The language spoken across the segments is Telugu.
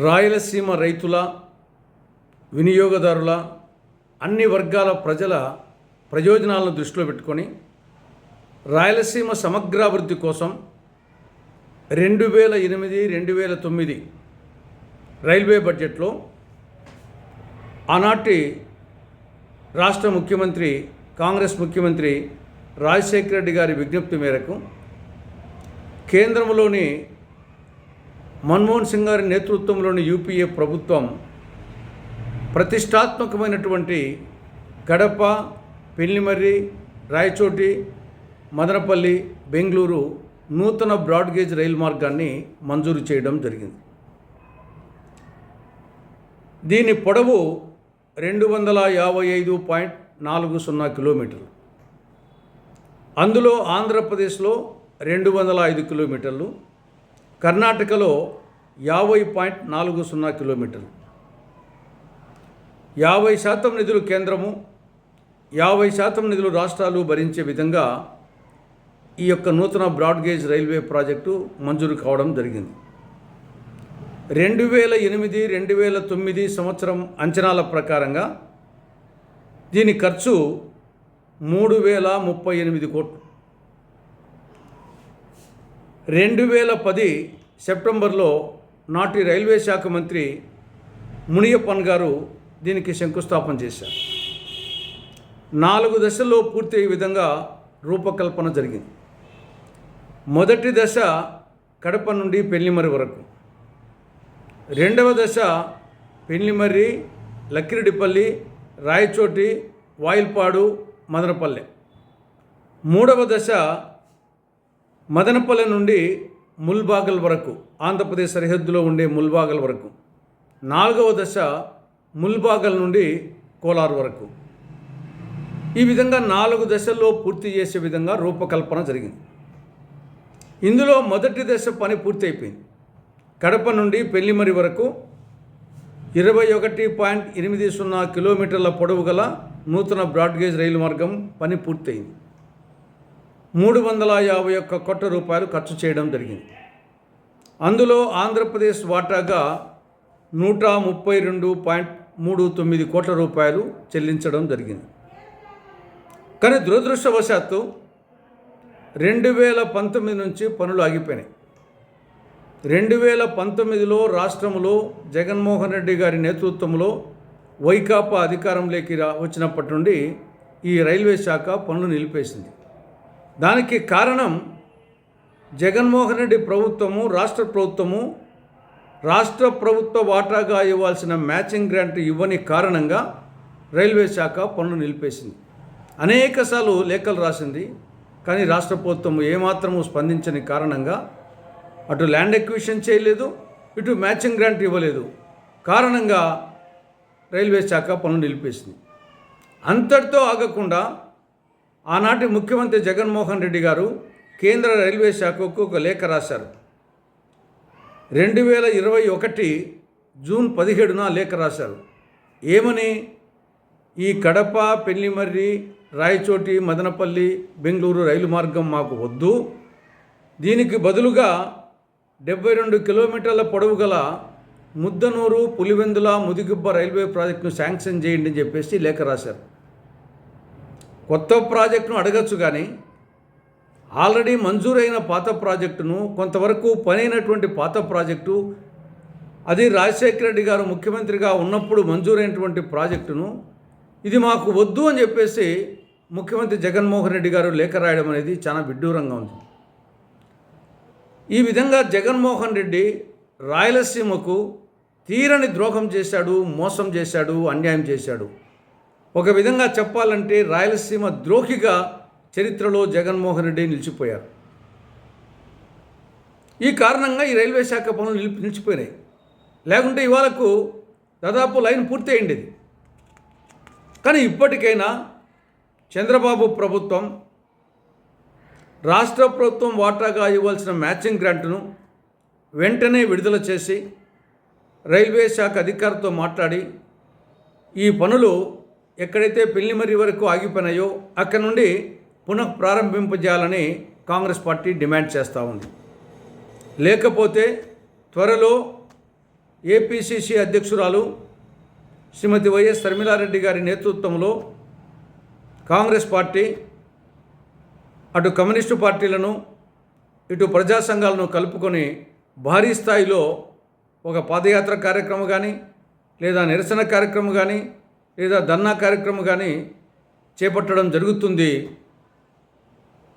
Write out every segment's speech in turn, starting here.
రాయలసీమ రైతుల వినియోగదారుల అన్ని వర్గాల ప్రజల ప్రయోజనాలను దృష్టిలో పెట్టుకొని రాయలసీమ సమగ్రాభివృద్ధి కోసం రెండు వేల ఎనిమిది రెండు వేల తొమ్మిది రైల్వే బడ్జెట్లో ఆనాటి రాష్ట్ర ముఖ్యమంత్రి కాంగ్రెస్ ముఖ్యమంత్రి రాజశేఖర రెడ్డి గారి విజ్ఞప్తి మేరకు కేంద్రంలోని మన్మోహన్ సింగ్ గారి నేతృత్వంలోని యూపీఏ ప్రభుత్వం ప్రతిష్టాత్మకమైనటువంటి కడప పెళ్ళిమర్రి రాయచోటి మదనపల్లి బెంగళూరు నూతన బ్రాడ్గేజ్ రైలు మార్గాన్ని మంజూరు చేయడం జరిగింది. దీని పొడవు రెండు వందల యాభై ఐదు పాయింట్ నాలుగు సున్నా కిలోమీటర్లు. అందులో ఆంధ్రప్రదేశ్లో రెండు వందల ఐదు కిలోమీటర్లు కర్ణాటకలో యాభై పాయింట్ నాలుగు సున్నా కిలోమీటర్లు. యాభై శాతం నిధులు కేంద్రము యాభై శాతం నిధులు రాష్ట్రాలు భరించే విధంగా ఈ యొక్క నూతన బ్రాడ్గేజ్ రైల్వే ప్రాజెక్టు మంజూరు కావడం జరిగింది. రెండు వేల ఎనిమిది రెండు వేల తొమ్మిది సంవత్సరం అంచనాల ప్రకారంగా దీని ఖర్చు మూడు వేల ముప్పై ఎనిమిది కోట్లు. రెండు వేల పది సెప్టెంబర్లో నాటి రైల్వే శాఖ మంత్రి మునియప్పన్ గారు దీనికి శంకుస్థాపన చేశారు. నాలుగు దశల్లో పూర్తయ్యే విధంగా రూపకల్పన జరిగింది. మొదటి దశ కడప నుండి పెళ్ళిమర్రి వరకు. రెండవ దశ పెళ్ళిమర్రి లక్కిరెడ్డిపల్లి రాయచోటి వాయిల్పాడు మదనపల్లె. మూడవ దశ మదనపల్లె నుండి ముల్బాగల్ వరకు ఆంధ్రప్రదేశ్ సరిహద్దులో ఉండే ముల్బాగల్ వరకు నాలుగవ దశ ముల్బాగల్ నుండి కోలార్ వరకు. ఈ విధంగా నాలుగు దశల్లో పూర్తి చేసే విధంగా రూపకల్పన జరిగింది. ఇందులో మొదటి దశ పని పూర్తి అయిపోయింది కడప నుండి పెళ్ళిమరి వరకు ఇరవై ఒకటి పాయింట్ ఎనిమిది సున్నా కిలోమీటర్ల పొడవు గల నూతన బ్రాడ్గేజ్ రైలు మార్గం పని పూర్తయింది. మూడు వందల యాభై ఒక్క కోట్ల రూపాయలు ఖర్చు చేయడం జరిగింది. అందులో ఆంధ్రప్రదేశ్ వాటాగా నూట ముప్పై రెండు పాయింట్ మూడు తొమ్మిది కోట్ల రూపాయలు చెల్లించడం జరిగింది. కానీ దురదృష్టవశాత్తు రెండు వేల పంతొమ్మిది నుంచి పనులు ఆగిపోయినాయి. రెండు వేల పంతొమ్మిదిలో రాష్ట్రంలో జగన్మోహన్ రెడ్డి గారి నేతృత్వంలో వైకాపా అధికారంలోకి రా వచ్చినప్పటి నుండి ఈ రైల్వే శాఖ పనులు నిలిపేసింది. దానికి కారణం జగన్మోహన్ రెడ్డి ప్రభుత్వము రాష్ట్ర ప్రభుత్వము రాష్ట్ర ప్రభుత్వ వాటాగా ఇవ్వాల్సిన మ్యాచింగ్ గ్రాంట్ ఇవ్వని కారణంగా రైల్వే శాఖ పనులు నిలిపేసింది. అనేకసార్లు లేఖలు రాసింది కానీ రాష్ట్ర ప్రభుత్వం ఏమాత్రము స్పందించని కారణంగా అటు ల్యాండ్ ఎక్విషన్ చేయలేదు ఇటు మ్యాచింగ్ గ్రాంట్ ఇవ్వలేదు. కారణంగా రైల్వే శాఖ పనులు నిలిపేసింది. అంతటితో ఆగకుండా ఆనాటి ముఖ్యమంత్రి జగన్మోహన్ రెడ్డి గారు కేంద్ర రైల్వే శాఖకు ఒక లేఖ రాశారు. రెండు వేల ఇరవై ఒకటి జూన్ పదిహేడున లేఖ రాశారు. ఏమని? ఈ కడప పెళ్ళిమర్రి రాయచోటి మదనపల్లి బెంగళూరు రైలు మార్గం మాకు వద్దు. దీనికి బదులుగా డెబ్బై రెండు కిలోమీటర్ల పొడవు గల ముద్దనూరు పులివెందుల ముదిగుబ్బ రైల్వే ప్రాజెక్టును శాంక్షన్ చేయండి అని చెప్పేసి లేఖ రాశారు. కొత్త ప్రాజెక్టును అడగచ్చు కానీ ఆల్రెడీ మంజూరైన పాత ప్రాజెక్టును కొంతవరకు పనైనటువంటి పాత ప్రాజెక్టు అది రాజశేఖర రెడ్డి గారు ముఖ్యమంత్రిగా ఉన్నప్పుడు మంజూరైనటువంటి ప్రాజెక్టును ఇది మాకు వద్దు అని చెప్పేసి ముఖ్యమంత్రి జగన్మోహన్ రెడ్డి గారు లేఖ రాయడం అనేది చాలా విడ్డూరంగా ఉంది. ఈ విధంగా జగన్మోహన్ రెడ్డి రాయలసీమకు తీరని ద్రోహం చేశాడు మోసం చేశాడు అన్యాయం చేశాడు. ఒక విధంగా చెప్పాలంటే రాయలసీమ ద్రోహిగా చరిత్రలో జగన్మోహన్ రెడ్డి నిలిచిపోయారు. ఈ కారణంగా ఈ రైల్వే శాఖ పనులు నిలిపి నిలిచిపోయినాయి. లేకుంటే ఇవాళకు దాదాపు లైన్ పూర్తి అయ్యిండేది కానీ ఇప్పటికైనా చంద్రబాబు ప్రభుత్వం రాష్ట్ర ప్రభుత్వం వాటాగా ఇవ్వాల్సిన మ్యాచింగ్ గ్రాంట్ను వెంటనే విడుదల చేసి రైల్వే శాఖ అధికారితో మాట్లాడి ఈ పనులు ఎక్కడైతే పెళ్ళిమరి వరకు ఆగిపోయినాయో అక్కడ నుండి పునః ప్రారంభింపజేయాలని కాంగ్రెస్ పార్టీ డిమాండ్ చేస్తూ ఉంది. లేకపోతే త్వరలో ఏపీసీసీ అధ్యక్షురాలు శ్రీమతి వైఎస్ శర్మిలారెడ్డి గారి నేతృత్వంలో కాంగ్రెస్ పార్టీ అటు కమ్యూనిస్టు పార్టీలను ఇటు ప్రజా సంఘాలను కలుపుకొని భారీ స్థాయిలో ఒక పాదయాత్ర కార్యక్రమం కానీ లేదా నిరసన కార్యక్రమం కానీ లేదా ధర్నా కార్యక్రమం కానీ చేపట్టడం జరుగుతుంది.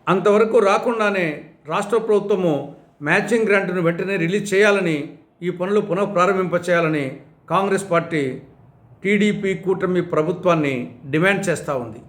అంతవరకు రాకుండానే రాష్ట్ర ప్రభుత్వము మ్యాచింగ్ గ్రాంట్ను వెంటనే రిలీజ్ చేయాలని ఈ పనులు పునః ప్రారంభింప చేయాలని కాంగ్రెస్ పార్టీ టీడీపీ కూటమి ప్రభుత్వాన్ని డిమాండ్ చేస్తూ ఉంది.